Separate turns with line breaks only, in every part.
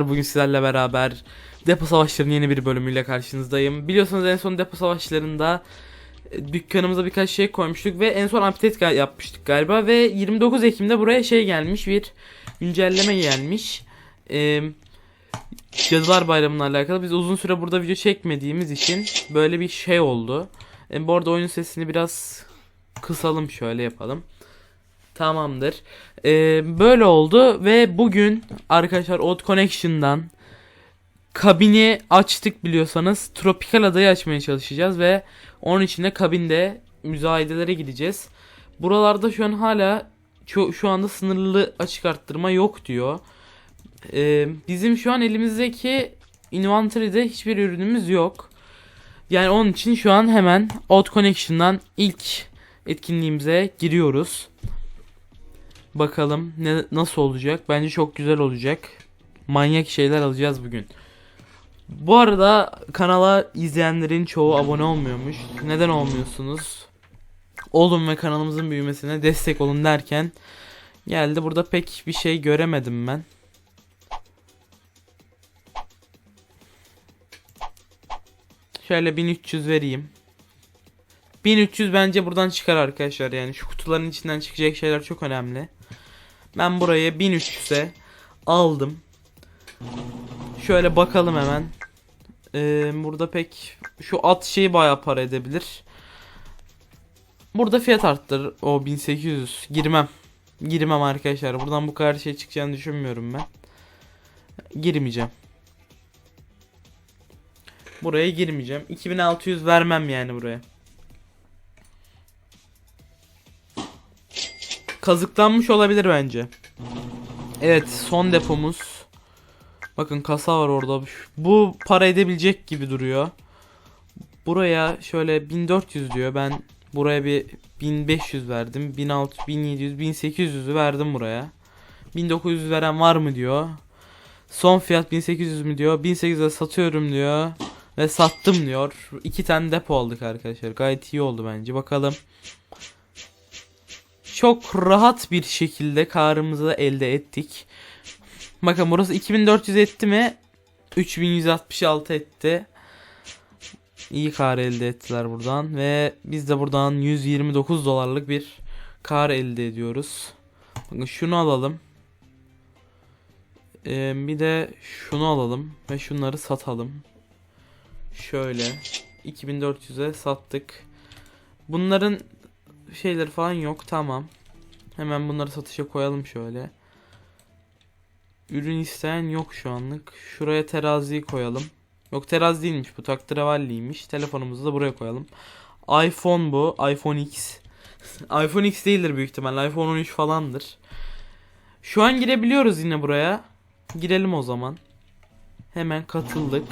Bugün sizlerle beraber Depo Savaşları'nın yeni bir bölümüyle karşınızdayım. Biliyorsunuz en son Depo Savaşları'nda e, dükkanımıza birkaç şey koymuştuk ve en son ga- yapmıştık galiba ve 29 Ekim'de buraya şey gelmiş bir güncelleme gelmiş. Ee, Cadılar Bayramı'na alakalı biz uzun süre burada video çekmediğimiz için böyle bir şey oldu. E, bu arada oyun sesini biraz kısalım şöyle yapalım. Tamamdır. Ee, böyle oldu ve bugün arkadaşlar Odd Connection'dan kabini açtık biliyorsanız Tropikal adayı açmaya çalışacağız ve onun için de kabinde müzayedelere gideceğiz. Buralarda şu an hala şu anda sınırlı açık arttırma yok diyor. Ee, bizim şu an elimizdeki inventory'de hiçbir ürünümüz yok. Yani onun için şu an hemen Odd Connection'dan ilk etkinliğimize giriyoruz. Bakalım ne nasıl olacak? Bence çok güzel olacak. Manyak şeyler alacağız bugün. Bu arada kanala izleyenlerin çoğu abone olmuyormuş. Neden olmuyorsunuz? Olun ve kanalımızın büyümesine destek olun derken geldi. Burada pek bir şey göremedim ben. Şöyle 1300 vereyim. 1300 bence buradan çıkar arkadaşlar yani şu kutuların içinden çıkacak şeyler çok önemli. Ben buraya 1300'e aldım. Şöyle bakalım hemen. Ee, burada pek şu at şeyi bayağı para edebilir. Burada fiyat arttır o 1800 girmem. Girmem arkadaşlar. Buradan bu kadar şey çıkacağını düşünmüyorum ben. Girmeyeceğim. Buraya girmeyeceğim. 2600 vermem yani buraya. Kazıklanmış olabilir bence. Evet son depomuz. Bakın kasa var orada. Bu para edebilecek gibi duruyor. Buraya şöyle 1400 diyor. Ben buraya bir 1500 verdim. 1600, 1700, 1800'ü verdim buraya. 1900 veren var mı diyor. Son fiyat 1800 mü diyor. 1800'e satıyorum diyor. Ve sattım diyor. İki tane depo aldık arkadaşlar. Gayet iyi oldu bence. Bakalım çok rahat bir şekilde karımızı elde ettik. Bakın burası 2400 etti mi? 3166 etti. İyi kar elde ettiler buradan ve biz de buradan 129 dolarlık bir kar elde ediyoruz. Bakın şunu alalım. Ee, bir de şunu alalım ve şunları satalım. Şöyle 2400'e sattık. Bunların şeyleri falan yok. Tamam. Hemen bunları satışa koyalım şöyle. Ürün isteyen yok şu anlık. Şuraya teraziyi koyalım. Yok terazi değilmiş bu taktravalliymiş. Telefonumuzu da buraya koyalım. iPhone bu. iPhone X. iPhone X değildir büyük ihtimalle. iPhone 13 falandır. Şu an girebiliyoruz yine buraya. Girelim o zaman. Hemen katıldık.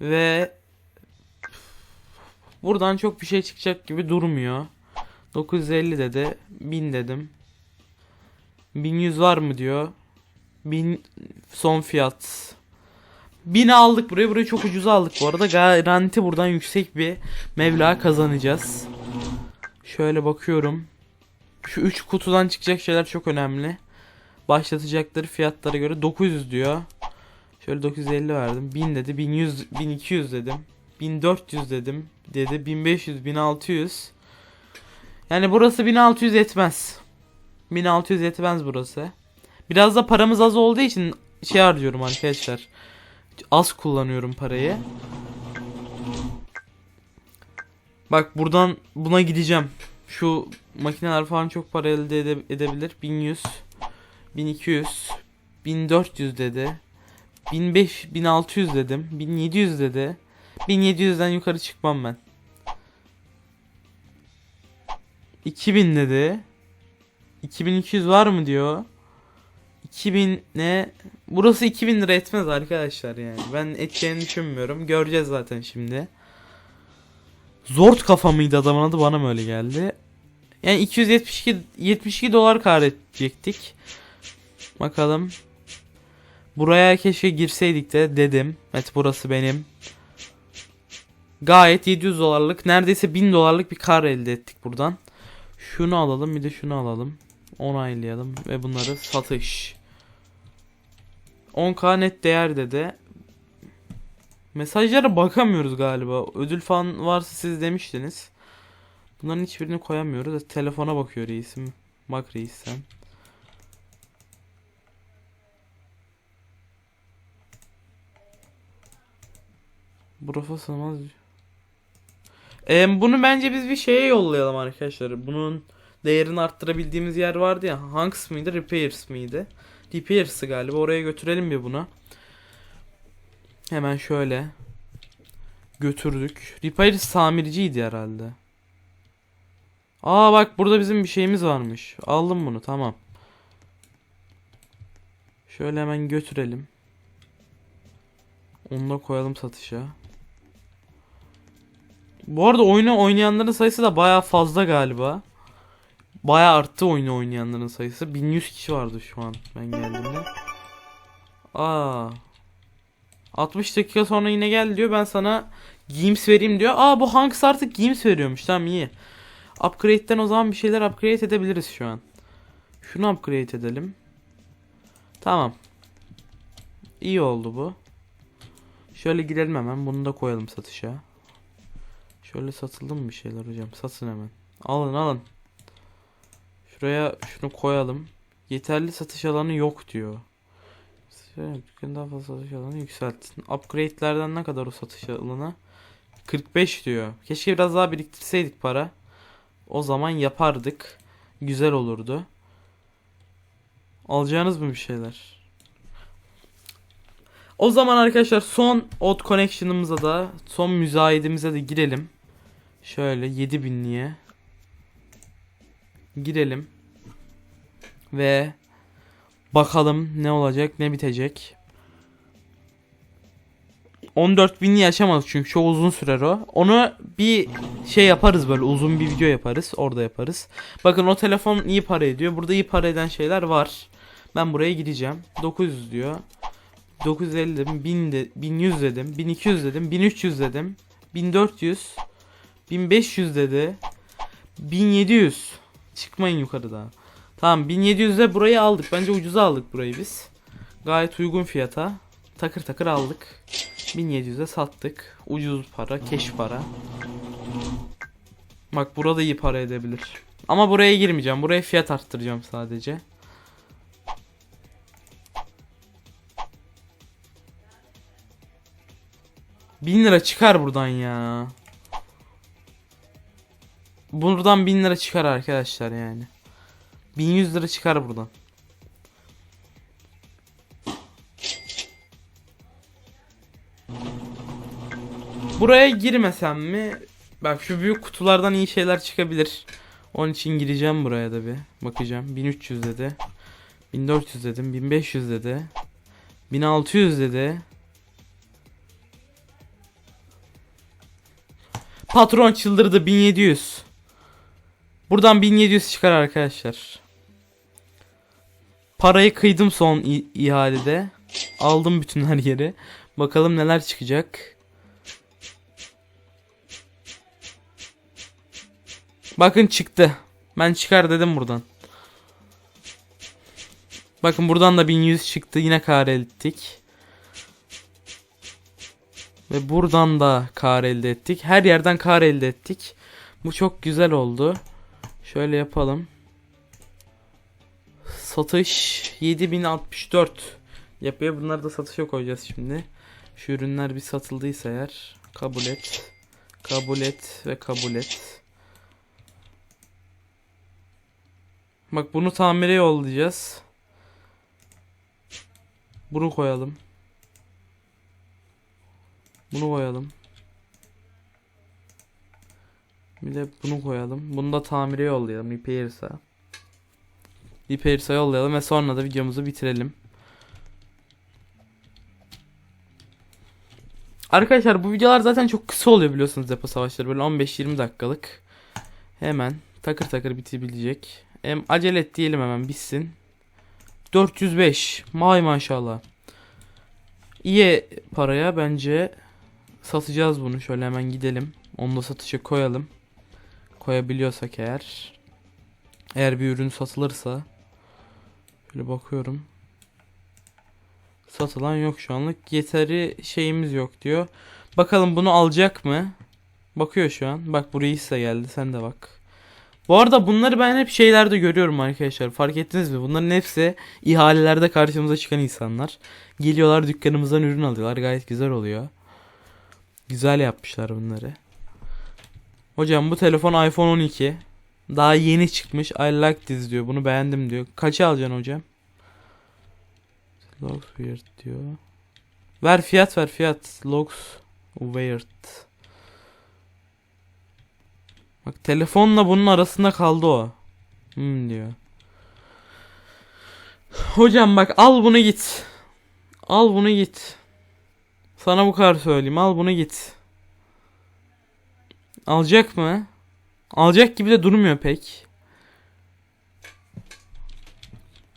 Ve Buradan çok bir şey çıkacak gibi durmuyor. 950 dedi. 1000 dedim. 1100 var mı diyor. 1000 son fiyat. 1000 aldık buraya. Burayı çok ucuza aldık bu arada. Garanti buradan yüksek bir meblağ kazanacağız. Şöyle bakıyorum. Şu 3 kutudan çıkacak şeyler çok önemli. Başlatacakları fiyatlara göre 900 diyor. Şöyle 950 verdim. 1000 dedi. 1100 1200 dedim. 1400 dedim dedi. 1500 1600 yani burası 1600 etmez 1600 etmez burası. Biraz da paramız az olduğu için şey harcıyorum arkadaşlar. Az kullanıyorum parayı. Bak buradan buna gideceğim. Şu makineler falan çok para elde ede- edebilir. 1100 1200 1400 dedi. 1500 1600 dedim. 1700 dedi. 1700'den yukarı çıkmam ben. 2000 dedi. 2200 var mı diyor. 2000 ne? Burası 2000 lira etmez arkadaşlar yani. Ben edeceğini düşünmüyorum. Göreceğiz zaten şimdi. Zort kafa mıydı adamın adı bana mı öyle geldi. Yani 272 72 dolar kar edecektik. Bakalım. Buraya keşke girseydik de dedim. Evet burası benim. Gayet 700 dolarlık neredeyse 1000 dolarlık bir kar elde ettik buradan. Şunu alalım bir de şunu alalım. Onaylayalım ve bunları satış. 10k net değer dedi. Mesajlara bakamıyoruz galiba. Ödül falan varsa siz demiştiniz. Bunların hiçbirini koyamıyoruz. Telefona bakıyor reisim. Bak reis sen. Burafa sığmaz. Ee, bunu bence biz bir şeye yollayalım arkadaşlar. Bunun değerini arttırabildiğimiz yer vardı ya. Hanks mıydı? Repairs mıydı? Repairs'ı galiba. Oraya götürelim bir bunu. Hemen şöyle. Götürdük. Repairs tamirciydi herhalde. Aa bak burada bizim bir şeyimiz varmış. Aldım bunu tamam. Şöyle hemen götürelim. Onu da koyalım satışa. Bu arada oyunu oynayanların sayısı da baya fazla galiba. Baya arttı oyunu oynayanların sayısı. 1100 kişi vardı şu an ben geldiğimde. Aa. 60 dakika sonra yine gel diyor. Ben sana Games vereyim diyor. Aa bu Hanks artık Games veriyormuş. Tamam iyi. Upgrade'den o zaman bir şeyler upgrade edebiliriz şu an. Şunu upgrade edelim. Tamam. İyi oldu bu. Şöyle girelim hemen. Bunu da koyalım satışa. Şöyle satıldı mı bir şeyler hocam? Satın hemen. Alın alın. Şuraya şunu koyalım. Yeterli satış alanı yok diyor. Şöyle dükkanı daha fazla satış alanı yükseltin. Upgrade'lerden ne kadar o satış alanı? 45 diyor. Keşke biraz daha biriktirseydik para. O zaman yapardık. Güzel olurdu. Alacağınız mı bir şeyler? O zaman arkadaşlar son Odd Connection'ımıza da son müzayedemize de girelim. Şöyle 7000'liye girelim. Ve bakalım ne olacak ne bitecek. 14.000'li yaşamadık çünkü çok uzun sürer o. Onu bir şey yaparız böyle uzun bir video yaparız. Orada yaparız. Bakın o telefon iyi para ediyor. Burada iyi para eden şeyler var. Ben buraya gideceğim. 900 diyor. 950 dedim. 1000 de, 1100 dedim. 1200 dedim. 1300 dedim. 1400. 1500 dedi. 1700. Çıkmayın yukarı daha. Tamam 1700'de burayı aldık. Bence ucuza aldık burayı biz. Gayet uygun fiyata. Takır takır aldık. 1700'e sattık. Ucuz para, keş para. Bak burada iyi para edebilir. Ama buraya girmeyeceğim. Buraya fiyat arttıracağım sadece. Bin lira çıkar buradan ya. Buradan 1000 lira çıkar arkadaşlar yani. 1100 lira çıkar buradan. Buraya girmesem mi? Bak şu büyük kutulardan iyi şeyler çıkabilir. Onun için gireceğim buraya da bir. Bakacağım. 1300 dedi. 1400 dedim. 1500 dedi. 1600 dedi. Patron çıldırdı 1700. Buradan 1700 çıkar arkadaşlar. Parayı kıydım son ihalede. Aldım bütün her yeri. Bakalım neler çıkacak. Bakın çıktı. Ben çıkar dedim buradan. Bakın buradan da 1100 çıktı. Yine kar ettik. Ve buradan da kar elde ettik. Her yerden kar elde ettik. Bu çok güzel oldu. Şöyle yapalım. Satış 7064 yapıyor. Bunları da satışa koyacağız şimdi. Şu ürünler bir satıldıysa eğer kabul et. Kabul et ve kabul et. Bak bunu tamire yollayacağız. Bunu koyalım. Bunu koyalım. Bir de bunu koyalım. Bunu da tamire yollayalım. Repairs'a. Repairs'a yollayalım ve sonra da videomuzu bitirelim. Arkadaşlar bu videolar zaten çok kısa oluyor biliyorsunuz depo savaşları. Böyle 15-20 dakikalık. Hemen takır takır bitebilecek. Hem acele et diyelim hemen bitsin. 405. May maşallah. İyi paraya bence satacağız bunu. Şöyle hemen gidelim. Onu da satışa koyalım. Koyabiliyorsak eğer. Eğer bir ürün satılırsa. Şöyle bakıyorum. Satılan yok şu anlık. Yeteri şeyimiz yok diyor. Bakalım bunu alacak mı? Bakıyor şu an. Bak buraya hisse geldi. Sen de bak. Bu arada bunları ben hep şeylerde görüyorum arkadaşlar. Fark ettiniz mi? Bunların hepsi ihalelerde karşımıza çıkan insanlar. Geliyorlar dükkanımızdan ürün alıyorlar. Gayet güzel oluyor. Güzel yapmışlar bunları. Hocam bu telefon iPhone 12. Daha yeni çıkmış. I like this diyor. Bunu beğendim diyor. Kaça alacaksın hocam? Logs weird diyor. Ver fiyat ver fiyat. Logs weird. Bak telefonla bunun arasında kaldı o. Hmm diyor. Hocam bak al bunu git. Al bunu git. Sana bu kadar söyleyeyim. Al bunu git. Alacak mı? Alacak gibi de durmuyor pek.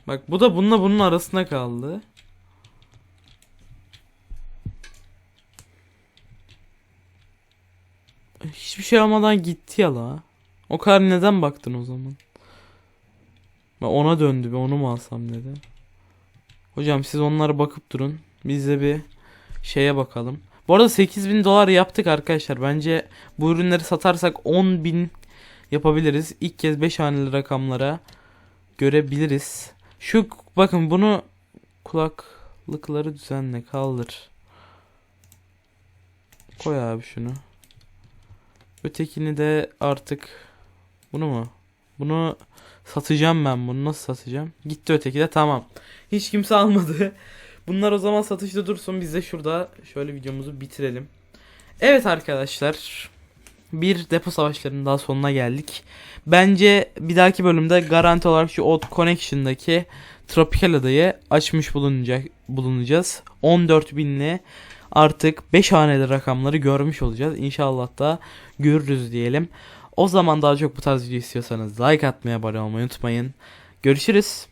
Bak bu da bununla bunun arasında kaldı. Hiçbir şey almadan gitti ya la. O kadar neden baktın o zaman? Ben ona döndü bir onu mu alsam dedi. Hocam siz onlara bakıp durun. Biz de bir şeye bakalım. Bu arada 8000 dolar yaptık arkadaşlar. Bence bu ürünleri satarsak 10.000 yapabiliriz. İlk kez 5 haneli rakamlara görebiliriz. Şu bakın bunu kulaklıkları düzenle kaldır. Koy abi şunu. Ötekini de artık bunu mu? Bunu satacağım ben bunu nasıl satacağım? Gitti öteki de tamam. Hiç kimse almadı. Bunlar o zaman satışta dursun. Biz de şurada şöyle videomuzu bitirelim. Evet arkadaşlar. Bir depo savaşlarının daha sonuna geldik. Bence bir dahaki bölümde garanti olarak şu Odd Connection'daki Tropical adayı açmış bulunacak bulunacağız. 14.000'li artık 5 haneli rakamları görmüş olacağız. İnşallah da görürüz diyelim. O zaman daha çok bu tarz video istiyorsanız like atmayı, abone olmayı unutmayın. Görüşürüz.